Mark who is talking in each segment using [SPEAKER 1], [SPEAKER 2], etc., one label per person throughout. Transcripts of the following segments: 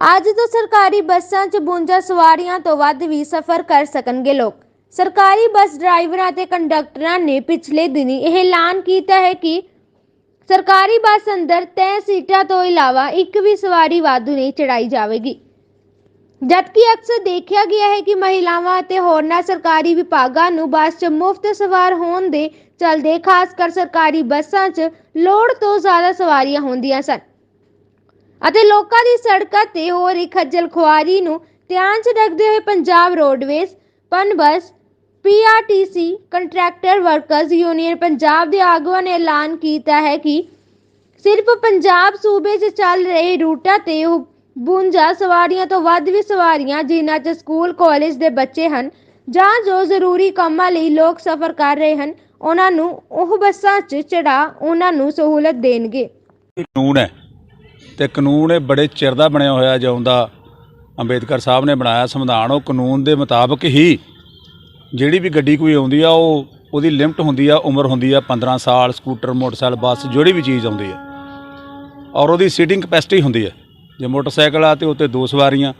[SPEAKER 1] ਅੱਜ ਤੋਂ ਸਰਕਾਰੀ ਬੱਸਾਂ 'ਚ 52 ਸਵਾਰੀਆਂ ਤੋਂ ਵੱਧ ਵੀ ਸਫ਼ਰ ਕਰ ਸਕਣਗੇ ਲੋਕ। ਸਰਕਾਰੀ ਬੱਸ ਡਰਾਈਵਰਾਂ ਤੇ ਕੰਡਕਟਰਾਂ ਨੇ ਪਿਛਲੇ ਦਿਨੀ ਇਹ ਐਲਾਨ ਕੀਤਾ ਹੈ ਕਿ ਸਰਕਾਰੀ ਬੱਸ ਅੰਦਰ ਤੈਅ ਸੀਟਾਂ ਤੋਂ ਇਲਾਵਾ ਇੱਕ ਵੀ ਸਵਾਰੀ ਵਾਧੂ ਨਹੀਂ ਚੜਾਈ ਜਾਵੇਗੀ। ਜਦਕਿ ਅਕਸਰ ਦੇਖਿਆ ਗਿਆ ਹੈ ਕਿ ਮਹਿਲਾਵਾਂ ਅਤੇ ਹੋਰਨਾਂ ਸਰਕਾਰੀ ਵਿਭਾਗਾਂ ਨੂੰ ਬੱਸ 'ਚ ਮੁਫਤ ਸਵਾਰ ਹੋਣ ਦੇ ਚਲਦੇ ਖਾਸ ਕਰ ਸਰਕਾਰੀ ਬੱਸਾਂ 'ਚ ਲੋੜ ਤੋਂ ਜ਼ਿਆਦਾ ਸਵਾਰੀਆਂ ਹੁੰਦੀਆਂ ਸਨ। ਅਤੇ ਲੋਕਾਂ ਦੀ ਸੜਕਾਂ ਤੇ ਹੋ ਰਹੀ ਖੱਜਲ ਖੁਆਰੀ ਨੂੰ ਧਿਆਨ 'ਚ ਰੱਖਦੇ ਹੋਏ Punjab roadways Punbus PRTC contractor workers union Punjab ਦੇ ਆਗੂਆਂ ਨੇ ਐਲਾਨ ਕੀਤਾ ਹੈ ਕਿ ਸਿਰਫ ਪੰਜਾਬ ਸੂਬੇ 'ਚ ਚੱਲ ਰਹੇ ਰੂਟਾਂ ਤੇ 52 ਸਵਾਰੀਆਂ ਤੋਂ ਵੱਧ ਵੀ ਸਵਾਰੀਆਂ ਜਿਨ੍ਹਾਂ 'ਚ ਸਕੂਲ, ਕਾਲਜ ਦੇ ਬੱਚੇ ਹਨ ਜਾਂ ਜੋ ਜ਼ਰੂਰੀ ਕੰਮਾਂ ਲਈ ਲੋਕ ਸਫ਼ਰ ਕਰ ਰਹੇ ਹਨ, ਉਹਨਾਂ ਨੂੰ ਉਹ ਬੱਸਾਂ 'ਚ ਚੜਾ ਉਹਨਾਂ ਨੂੰ ਸਹੂਲਤ ਦੇਣਗੇ।
[SPEAKER 2] ਕਾਨੂੰਨ ਹੈ। ਤੇ ਕਾਨੂੰਨ ਇਹ ਬੜੇ ਚਿਰ ਦਾ ਬਣਿਆ ਹੋਇਆ ਜਿਉਂ ਦਾ ਅੰਬੇਦਕਰ ਸਾਹਿਬ ਨੇ ਬਣਾਇਆ ਸੰਵਿਧਾਨ, ਉਹ ਕਾਨੂੰਨ ਦੇ ਮੁਤਾਬਕ ਹੀ ਜਿਹੜੀ ਵੀ ਗੱਡੀ ਕੋਈ ਆਉਂਦੀ ਆ, ਉਹ ਉਹਦੀ ਲਿਮਟ ਹੁੰਦੀ ਆ, ਉਮਰ ਹੁੰਦੀ ਆ 15 ਸਾਲ, ਸਕੂਟਰ, ਮੋਟਰਸਾਈਕਲ, ਬੱਸ ਜਿਹੜੀ ਵੀ ਚੀਜ਼ ਆਉਂਦੀ ਆ। ਔਰ ਉਹਦੀ ਸੀਟਿੰਗ ਕਪੈਸਿਟੀ ਹੁੰਦੀ ਹੈ ਜੇ ਮੋਟਰਸਾਈਕਲ ਆ ਤੇ ਉੱਤੇ ਦੋ ਸਵਾਰੀਆਂ,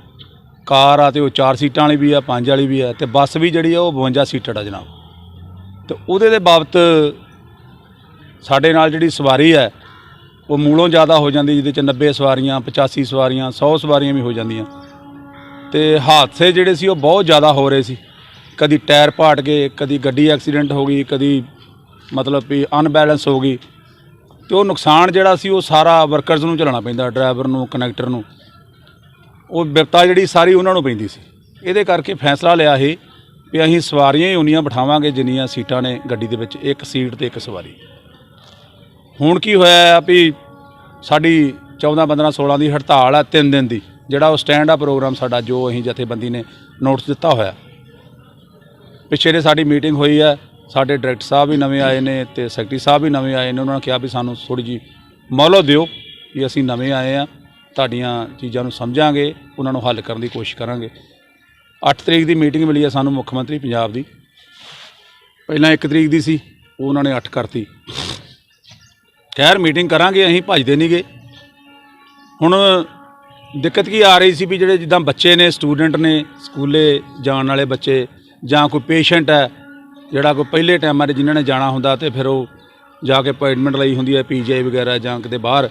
[SPEAKER 2] ਕਾਰ ਆ ਤੇ ਉਹ ਚਾਰ ਸੀਟਾਂ ਵਾਲੀ ਵੀ ਆ, ਪੰਜ ਵਾਲੀ ਵੀ ਆ, ਤੇ ਬੱਸ ਵੀ ਜਿਹੜੀ ਆ, ਉਹ 52 ਸੀਟਡ ਆ ਜਨਾਬ। ਤੇ ਉਹਦੇ ਦੇ ਬਾਬਤ ਸਾਡੇ ਨਾਲ ਜਿਹੜੀ ਸਵਾਰੀ ਹੈ ਉਹ ਮੂਲੋਂ ਜ਼ਿਆਦਾ ਹੋ ਜਾਂਦੀ ਜਿਹਦੇ ਚ 90 ਸਵਾਰੀਆਂ 85 ਸਵਾਰੀਆਂ 100 ਸਵਾਰੀਆਂ ਵੀ ਹੋ ਜਾਂਦੀਆਂ। ਤੇ ਹਾਦਸੇ ਜਿਹੜੇ ਸੀ ਉਹ ਬਹੁਤ ਜ਼ਿਆਦਾ ਹੋ ਰਹੇ ਸੀ। ਕਦੀ ਟਾਇਰ ਪਾਟ ਗਏ, ਕਦੀ ਗੱਡੀ ਐਕਸੀਡੈਂਟ ਹੋ ਗਈ, ਕਦੀ ਮਤਲਬ ਵੀ ਅਨਬੈਲੈਂਸ ਹੋ ਗਈ। ਤੇ ਉਹ ਨੁਕਸਾਨ ਜਿਹੜਾ ਸੀ ਉਹ ਸਾਰਾ ਵਰਕਰਸ ਨੂੰ ਝੱਲਣਾ ਪੈਂਦਾ, ਡਰਾਈਵਰ ਨੂੰ, ਕਨੈਕਟਰ ਨੂੰ। ਉਹ ਬਿਪਤਾ ਜਿਹੜੀ ਸਾਰੀ ਉਹਨਾਂ ਨੂੰ ਪੈਂਦੀ ਸੀ। ਇਹਦੇ ਕਰਕੇ ਫੈਸਲਾ ਲਿਆ ਸੀ ਵੀ ਅਸੀਂ ਸਵਾਰੀਆਂ ਹੀ ਉਨੀਆਂ ਬਿਠਾਵਾਂਗੇ, ਜਿੰਨੀਆਂ ਸੀਟਾਂ ਨੇ ਗੱਡੀ ਦੇ ਵਿੱਚ, ਇੱਕ ਸੀਟ ਤੇ ਇੱਕ ਸਵਾਰੀ। ਹੁਣ ਕੀ ਹੋਇਆ ਆ ਵੀ ਸਾਡੀ 14 15 16 ਦੀ ਹੜਤਾਲ ਆ 3 ਦਿਨ ਦੀ, ਜਿਹੜਾ ਉਹ ਸਟੈਂਡ ਆ ਪ੍ਰੋਗਰਾਮ ਸਾਡਾ ਜੋ ਅਸੀਂ ਜਥੇਬੰਦੀ ਨੇ ਨੋਟਿਸ ਦਿੱਤਾ ਹੋਇਆ। ਪਿਛੇ ਦੇ ਸਾਡੀ ਮੀਟਿੰਗ ਹੋਈ ਆ, ਸਾਡੇ ਡਾਇਰੈਕਟਰ ਸਾਹਿਬ ਵੀ ਨਵੇਂ ਆਏ ਨੇ ਤੇ ਸੈਕਟਰੀ ਸਾਹਿਬ ਵੀ ਨਵੇਂ ਆਏ ਨੇ, ਉਹਨਾਂ ਨੇ ਕਿਹਾ ਵੀ ਸਾਨੂੰ ਥੋੜੀ ਜੀ ਮੌਲੋ ਦਿਓ ਵੀ ਅਸੀਂ ਨਵੇਂ ਆਏ ਆ, ਤੁਹਾਡੀਆਂ ਚੀਜ਼ਾਂ ਨੂੰ ਸਮਝਾਂਗੇ, ਉਹਨਾਂ ਨੂੰ ਹੱਲ ਕਰਨ ਦੀ ਕੋਸ਼ਿਸ਼ ਕਰਾਂਗੇ। 8 ਤਰੀਕ ਦੀ ਮੀਟਿੰਗ ਮਿਲੀ ਆ ਸਾਨੂੰ ਮੁੱਖ ਮੰਤਰੀ ਪੰਜਾਬ ਦੀ। ਪਹਿਲਾਂ 1 ਤਰੀਕ ਦੀ ਸੀ ਉਹਨਾਂ ਨੇ 8 ਕਰਤੀ। ਖੈਰ ਮੀਟਿੰਗ ਕਰਾਂਗੇ, ਅਸੀਂ ਭੱਜਦੇ ਨਹੀਂਗੇ ਹੁਣ ਦਿੱਕਤ ਕੀ ਆ ਰਹੀ ਸੀ ਵੀ ਜਿਹੜੇ ਜਿੱਦਾਂ ਬੱਚੇ ਨੇ ਸਟੂਡੈਂਟ ਨੇ, ਸਕੂਲੇ ਜਾਣ ਵਾਲੇ ਬੱਚੇ ਜਾਂ ਕੋਈ ਪੇਸ਼ੈਂਟ ਹੈ, ਜਿਹੜਾ ਕੋਈ ਪਹਿਲੇ ਟਾਈਮਾਂ 'ਤੇ ਜਿਨ੍ਹਾਂ ਨੇ ਜਾਣਾ ਹੁੰਦਾ ਤੇ ਫਿਰ ਉਹ ਜਾ ਕੇ ਅਪਾਇੰਟਮੈਂਟ ਲਈ ਹੁੰਦੀ ਹੈ ਪੀਜੀਆਈ ਵਗੈਰਾ ਜਾਂ ਕਿਤੇ ਬਾਹਰ।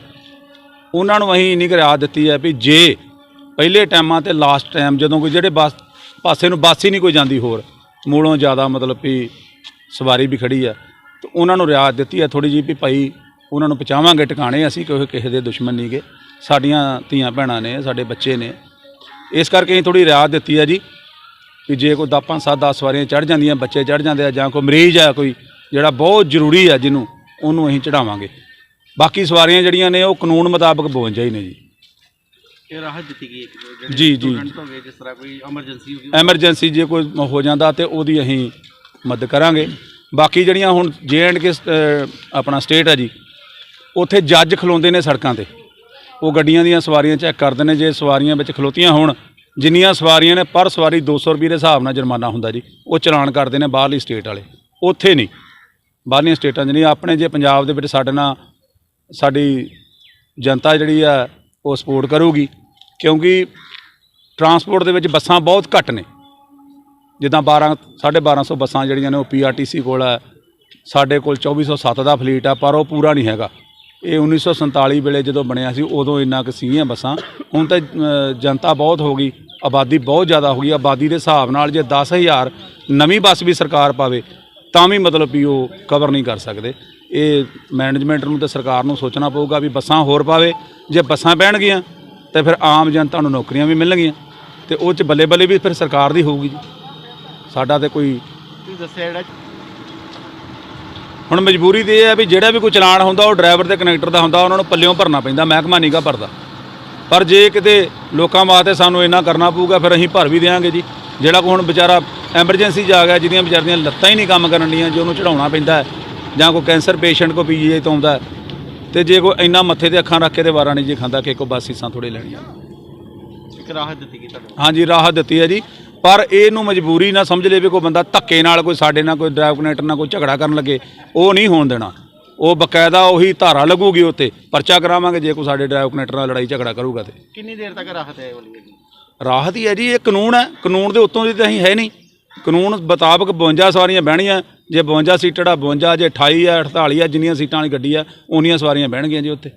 [SPEAKER 2] ਉਹਨਾਂ ਨੂੰ ਅਸੀਂ ਇੰਨੀ ਕੁ ਰਿਆਇਤ ਦਿੱਤੀ ਹੈ ਵੀ ਜੇ ਪਹਿਲੇ ਟਾਈਮਾਂ ਤੇ ਲਾਸਟ ਟਾਈਮ ਜਦੋਂ ਕੋਈ ਜਿਹੜੇ ਬੱਸ, ਪਾਸੇ ਨੂੰ ਬੱਸ ਹੀ ਨਹੀਂ ਕੋਈ ਜਾਂਦੀ ਹੋਰ, ਮੂਲੋਂ ਜ਼ਿਆਦਾ ਮਤਲਬ ਵੀ ਸਵਾਰੀ ਵੀ ਖੜੀ ਆ ਤੇ ਉਹਨਾਂ ਨੂੰ ਰਿਆਤ ਦਿੱਤੀ ਹੈ ਥੋੜੀ ਜਿਹੀ ਵੀ ਭਾਈ ਉਹਨਾਂ ਨੂੰ ਪਹੁੰਚਾਵਾਂਗੇ ਟਿਕਾਣੇ ਅਸੀਂ ਕੋਈ ਕਿਸੇ ਦੇ ਦੁਸ਼ਮਣ ਨਹੀਂਗੇ ਸਾਡੀਆਂ ਧੀਆਂ ਭੈਣਾਂ ਨੇ ਸਾਡੇ ਬੱਚੇ ਨੇ। ਇਸ ਕਰਕੇ ਅਸੀਂ ਥੋੜੀ ਰਿਆਇਤ ਦਿੱਤੀ ਹੈ ਜੀ ਕਿ ਜੇ ਕੋਈ 10 5 7 10 ਸਵਾਰੀਆਂ ਚੜ ਜਾਂਦੀਆਂ ਬੱਚੇ ਚੜ ਜਾਂਦੇ ਆ ਜਾਂ ਕੋਈ ਮਰੀਜ਼ ਆ ਕੋਈ ਜਿਹੜਾ ਬਹੁਤ ਜ਼ਰੂਰੀ ਆ ਜਿਹਨੂੰ ਉਹਨੂੰ ਅਸੀਂ ਚੜਾਵਾਂਗੇ ਬਾਕੀ ਸਵਾਰੀਆਂ ਜਿਹੜੀਆਂ ਨੇ ਉਹ ਕਾਨੂੰਨ ਮੁਤਾਬਕ 52 ਹੀ ਨੇ ਜੀ।
[SPEAKER 3] ਇਹ ਰਾਹਤ ਦਿੱਤੀ ਗਈ ਹੈ ਕਿ ਜਿਹੜੇ
[SPEAKER 2] ਜੀ, ਜੀ।
[SPEAKER 3] students ਹੋ ਗਏ ਜਿਸ ਤਰ੍ਹਾਂ ਕੋਈ ਐਮਰਜੈਂਸੀ ਹੋ ਗਈ
[SPEAKER 2] ਐਮਰਜੈਂਸੀ ਜੇ ਕੋਈ ਹੋ ਜਾਂਦਾ ਤੇ ਉਹਦੀ ਅਸੀਂ ਮਦਦ ਕਰਾਂਗੇ। ਬਾਕੀ ਜਿਹੜੀਆਂ ਹੁਣ ਜੇ ਐਂਡ ਕੇ ਆਪਣਾ ਸਟੇਟ ਹੈ ਜੀ ਉੱਥੇ ਜੱਜ ਖਲੋਂਦੇ ਨੇ ਸੜਕਾਂ ਤੇ। ਉਹ ਗੱਡੀਆਂ ਦੀਆਂ ਸਵਾਰੀਆਂ ਚੈੱਕ ਕਰਦੇ ਨੇ, ਜੇ ਸਵਾਰੀਆਂ ਵਿੱਚ ਖਲੋਤੀਆਂ ਹੋਣ, ਜਿੰਨੀਆਂ ਸਵਾਰੀਆਂ ਨੇ ਪਰ ਸਵਾਰੀ 200 ਰੁਪਏ ਦੇ ਹਿਸਾਬ ਨਾਲ ਜੁਰਮਾਨਾ ਹੁੰਦਾ ਜੀ, ਉਹ ਚਲਾਨ ਕਰਦੇ ਨੇ ਬਾਹਰਲੀ ਸਟੇਟ ਵਾਲੇ। ਉੱਥੇ ਨਹੀਂ। ਬਾਹਰਲੀਆਂ ਸਟੇਟਾਂ 'ਚ ਨਹੀਂ, ਆਪਣੇ ਜੇ ਪੰਜਾਬ ਦੇ ਵਿੱਚ ਸਾਡੇ ਨਾਲ, ਸਾਡੀ ਜਨਤਾ ਜਿਹੜੀ ਆ, ਉਹ ਸਪੋਰਟ ਕਰੂਗੀ, ਕਿਉਂਕਿ ਟਰਾਂਸਪੋਰਟ ਦੇ ਵਿੱਚ ਬੱਸਾਂ ਬਹੁਤ ਘੱਟ ਨੇ। ਜਿੱਦਾਂ 12 1250 ਬੱਸਾਂ ਜਿਹੜੀਆਂ ਨੇ, ਉਹ ਪੀਆਰਟੀਸੀ ਕੋਲ ਹੈ ਸਾਡੇ ਕੋਲ 2407 ਦਾ ਫਲੀਟ ਆ, ਪਰ ਉਹ ਪੂਰਾ ਨਹੀਂ ਹੈਗਾ। ਇਹ 1947 ਵੇਲੇ ਜਦੋਂ ਬਣਿਆ ਸੀ, ਉਦੋਂ ਇੰਨਾ ਕੁ ਸੀਗੀਆਂ ਬੱਸਾਂ। ਹੁਣ ਤਾਂ ਜਨਤਾ ਬਹੁਤ ਹੋ ਗਈ, ਆਬਾਦੀ ਬਹੁਤ ਜ਼ਿਆਦਾ ਹੋ ਗਈ। ਆਬਾਦੀ ਦੇ ਹਿਸਾਬ ਨਾਲ ਜੇ 10000 ਨਵੀਂ ਬੱਸ ਵੀ ਸਰਕਾਰ ਪਾਵੇ, ਤਾਂ ਵੀ ਮਤਲਬ ਵੀ ਉਹ ਕਵਰ ਨਹੀਂ ਕਰ ਸਕਦੇ। ਇਹ ਮੈਨੇਜਮੈਂਟ ਨੂੰ ਤੇ ਸਰਕਾਰ ਨੂੰ ਸੋਚਣਾ ਪਊਗਾ ਵੀ ਬੱਸਾਂ ਹੋਰ ਪਾਵੇ। ਜੇ ਬੱਸਾਂ ਪੈਣਗੀਆਂ ਤੇ ਫਿਰ ਆਮ ਜਨਤਾ ਨੂੰ ਨੌਕਰੀਆਂ ਵੀ ਮਿਲਣਗੀਆਂ। ਤੇ ਉਹ ਚ ਬੱਲੇ ਬੱਲੇ ਵੀ ਫਿਰ ਸਰਕਾਰ ਦੀ ਹੋਊਗੀ ਜੀ। ਸਾਡਾ ਤੇ ਕੋਈ
[SPEAKER 3] ਤੁਸੀਂ ਦੱਸਿਆ ਜਿਹੜਾ
[SPEAKER 2] ਹੁਣ ਮਜਬੂਰੀ ਤੇ ਇਹ ਹੈ ਵੀ ਜਿਹੜਾ ਵੀ ਕੋਈ ਚਲਾਨ ਹੁੰਦਾ ਉਹ ਡਰਾਈਵਰ ਤੇ ਕਨੈਕਟਰ ਦਾ ਹੁੰਦਾ ਉਹਨਾਂ ਨੂੰ ਪੱਲਿਓਂ ਭਰਨਾ ਪੈਂਦਾ ਮਹਿਕਮਾ ਨਹੀਂਗਾ ਭਰਦਾ। ਪਰ ਜੇ ਕਿਤੇ ਲੋਕਾਂ ਵਾਸਤੇ ਸਾਨੂੰ ਇੰਨਾ ਕਰਨਾ ਪਊਗਾ ਫਿਰ ਅਸੀਂ ਭਰ ਵੀ ਦੇਵਾਂਗੇ ਜੀ। ਜਿਹੜਾ ਕੋਈ ਹੁਣ ਵਿਚਾਰਾ ਐਮਰਜੈਂਸੀ ਆ ਗਿਆ ਜਿਹਦੀਆਂ ਵਿਚਾਰੀਆਂ ਲੱਤਾਂ ਹੀ ਨਹੀਂ ਕੰਮ ਕਰਨ ਡੀਆਂ ਜੇ ਉਹਨੂੰ ਚੜਾਉਣਾ ਪੈਂਦਾ ਜਾਂ ਕੋਈ ਕੈਂਸਰ ਪੇਸ਼ੈਂਟ ਕੋ ਪੀਜੀਆਈ ਤੋਂ ਆਉਂਦਾ ਤੇ ਜੇ ਕੋਈ ਇੰਨਾ ਮੱਥੇ ਤੇ ਅੱਖਾਂ ਰੱਖ ਕੇ ਤੇ ਵਾਰਾ ਨਹੀਂ ਜੀ ਖਾਂਦਾ ਕਿ ਕੋ ਬਸ ਸੀਸਾਂ ਥੋੜੇ ਲੈਣੀਆਂ।
[SPEAKER 3] ਇੱਕ ਰਾਹਤ ਦਿੱਤੀ ਗਈ ਤੁਹਾਨੂੰ
[SPEAKER 2] ਹਾਂਜੀ ਰਾਹਤ ਦਿੱਤੀ ਹੈ ਜੀ। ਪਰ ਇਹਨੂੰ ਮਜਬੂਰੀ ਨਾ ਸਮਝ ਲਵੇ ਕੋਈ ਬੰਦਾ ਧੱਕੇ ਨਾਲ ਕੋਈ ਸਾਡੇ ਨਾਲ ਕੋਈ ਡਰਾਈਵ ਕਨੈਕਟਰ ਨਾਲ ਕੋਈ ਝਗੜਾ ਕਰਨ ਲੱਗੇ ਉਹ ਨਹੀਂ ਹੋਣ ਦੇਣਾ। ਉਹ ਬਕਾਇਦਾ ਉਹੀ ਧਾਰਾ ਲੱਗੂਗੀ ਉੱਤੇ ਪਰਚਾ ਕਰਾਵਾਂਗੇ ਜੇ ਕੋਈ ਸਾਡੇ ਡਰਾਈਵਰ ਕਨੈਕਟਰ ਨਾਲ ਲੜਾਈ ਝਗੜਾ ਕਰੂਗਾ ਤੇ।
[SPEAKER 3] ਕਿੰਨੀ ਦੇਰ ਤੱਕ ਰਾਹਤ ਹੈ ਵਾਲੀ
[SPEAKER 2] ਰਾਹਤ ਹੀ ਹੈ ਜੀ ਇਹ ਕਾਨੂੰਨ ਹੈ ਕਾਨੂੰਨ ਦੇ ਉੱਤੋਂ ਦੀ ਤਾਂ ਅਸੀਂ ਹੈ ਨਹੀਂ। ਕਾਨੂੰਨ ਮੁਤਾਬਕ 52 ਸਵਾਰੀਆਂ ਬਹਿਣੀਆਂ ਜੇ 52 ਸੀਟਡ ਆ 52 ਜੇ 28 ਆ 48 ਆ ਜਿੰਨੀਆਂ ਸੀਟਾਂ ਵਾਲੀ ਗੱਡੀ ਆ ਉਨੀਆਂ ਸਵਾਰੀਆਂ ਬਹਿਣਗੀਆਂ ਜੀ ਉੱਤੇ